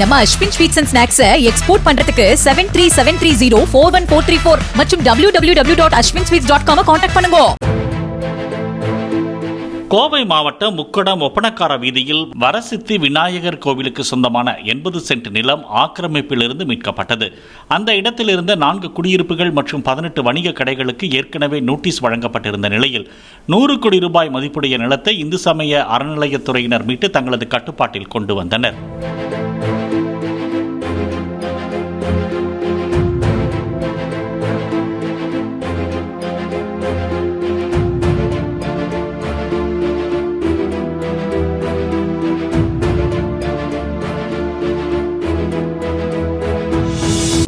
நம்ம Ashwin sweets and snacks export பண்றதுக்கு seven three seven three zero four one four three four மற்றும் W W W dot Ashwin sweets dot com contact பண்ணுங்க. கோவை மாவட்டம் முக்கடம் ஒப்பனக்கார வீதியில் வரசித்தி விநாயகர் கோவிலுக்கு சொந்தமான எண்பது சென்ட் நிலம் ஆக்கிரமிப்பிலிருந்து மீட்கப்பட்டது. அந்த இடத்தில் இருந்த நான்கு குடியிருப்புகள் மற்றும் பதினெட்டு வணிக கடைகளுக்கு ஏற்கனவே நோட்டீஸ் வழங்கப்பட்டிருந்த நிலையில் நூறு கோடி ரூபாய் மதிப்புடைய நிலத்தை இந்து சமய அறநிலையத்துறையினர் மீட்டு தங்களது கட்டுப்பாட்டில் கொண்டு வந்தனர்.